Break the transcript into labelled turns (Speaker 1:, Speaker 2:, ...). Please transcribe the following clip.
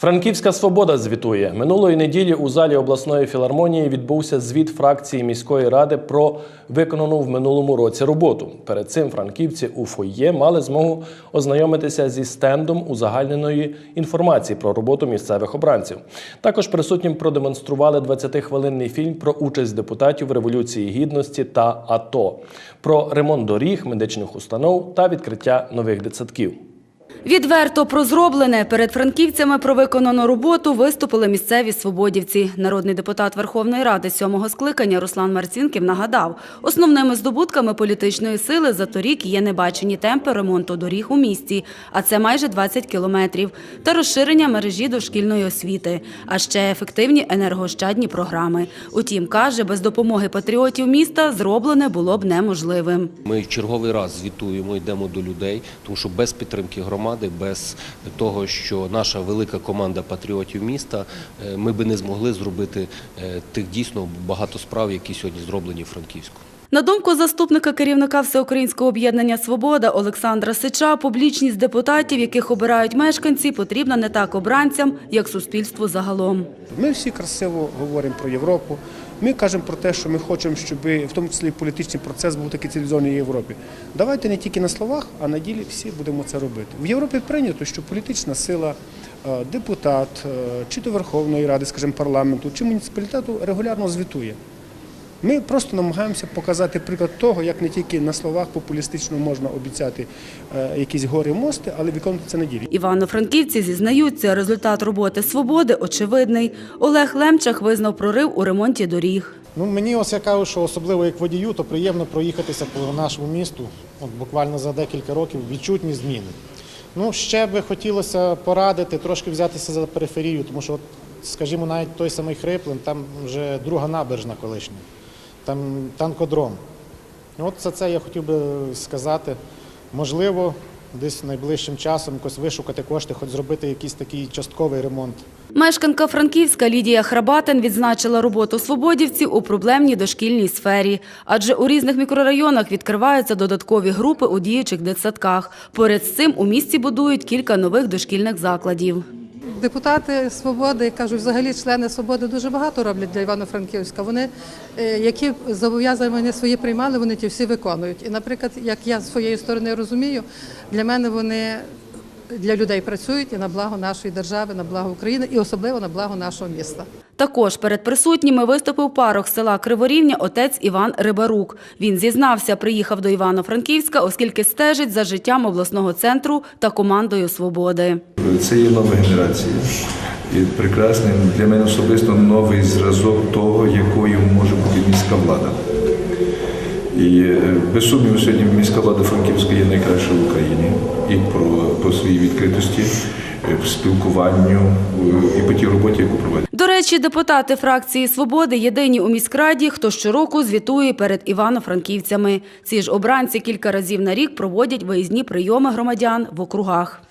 Speaker 1: Франківська свобода звітує минулої неділі у залі обласної філармонії відбувся звіт фракції міської ради про виконану в минулому році роботу. Перед цим франківці у фойє мали змогу ознайомитися зі стендом узагальненої інформації про роботу місцевих обранців. Також присутнім продемонстрували 20-хвилинний фільм про участь депутатів в революції гідності та АТО, про ремонт доріг, медичних установ та відкриття нових дитсадків.
Speaker 2: Відверто про зроблене перед франківцями про виконану роботу виступили місцеві свободівці. Народний депутат Верховної Ради сьомого скликання Руслан Марцінків нагадав, основними здобутками політичної сили за торік є небачені темпи ремонту доріг у місті, а це майже 20 кілометрів, та розширення мережі дошкільної освіти, а ще ефективні енергоощадні програми. Утім, каже, без допомоги патріотів міста зроблене було б неможливим.
Speaker 3: Ми черговий раз звітуємо, йдемо до людей, тому що без підтримки громади, без того, що наша велика команда патріотів міста, е, ми би не змогли зробити е, тих дійсно багато справ, які сьогодні зроблені в Франківську.
Speaker 2: На думку заступника керівника Всеукраїнського об'єднання «Свобода» Олександра Сича, публічність депутатів, яких обирають мешканці, потрібна не так обранцям, як суспільству загалом.
Speaker 4: Ми всі красиво говоримо про Європу. Ми кажемо про те, що ми хочемо, щоб в тому числі політичний процес був такий цивілізований в Європі. Давайте не тільки на словах, а на ділі всі будемо це робити. В Європі прийнято, що політична сила, е, депутат, е, чи то Верховної Ради, скажімо, парламенту, чи муніципалітету регулярно звітує. Ми просто намагаємося показати приклад того, як не тільки на словах популістично можна обіцяти е, якісь гори мости, але виконувати це на ділі.
Speaker 2: Івано-франківці зізнаються, результат роботи «Свободи» очевидний. Олег Лемчах визнав прорив у ремонті доріг.
Speaker 5: Ну мені ось я кажу, що особливо як водію, то приємно проїхатися по нашому місту. От буквально за декілька років відчутні зміни. Ну ще би хотілося порадити, трошки взятися за периферію, тому що, от, скажімо, навіть той самий Хриплин, там вже друга набережна колишня, там танкодром. От за це я хотів би сказати. Можливо, десь найближчим часом якось вишукати кошти, хоч зробити якийсь такий частковий ремонт.
Speaker 2: Мешканка Франківська Лідія Храбатин відзначила роботу свободівців у проблемній дошкільній сфері. Адже у різних мікрорайонах відкриваються додаткові групи у діючих дитсадках. Поряд з цим у місті будують кілька нових дошкільних закладів.
Speaker 6: Депутати свободи, кажуть, взагалі члени свободи дуже багато роблять для Івано-Франківська. Вони е, які зобов'язання вони свої приймали, вони ті всі виконують. І, наприклад, як я з своєї сторони розумію, для мене вони для людей працюють і на благо нашої держави, на благо України, і особливо на благо нашого міста.
Speaker 2: Також перед присутніми виступив парох села Криворівня отець Іван Рибарук. Він зізнався, приїхав до Івано-Франківська, оскільки стежить за життям обласного центру та командою свободи.
Speaker 7: Це є нова генерація. І прекрасний для мене особисто новий зразок того, якою може бути міська влада. І е, без сумніву сьогодні міська влада Франківська є найкраща в Україні і про, по своїй відкритості, е, в спілкуванню е, і по тій роботі, яку проводять.
Speaker 2: До речі, депутати фракції «Свободи» єдині у міськраді, хто щороку звітує перед івано-франківцями. Ці ж обранці кілька разів на рік проводять виїзні прийоми громадян в округах.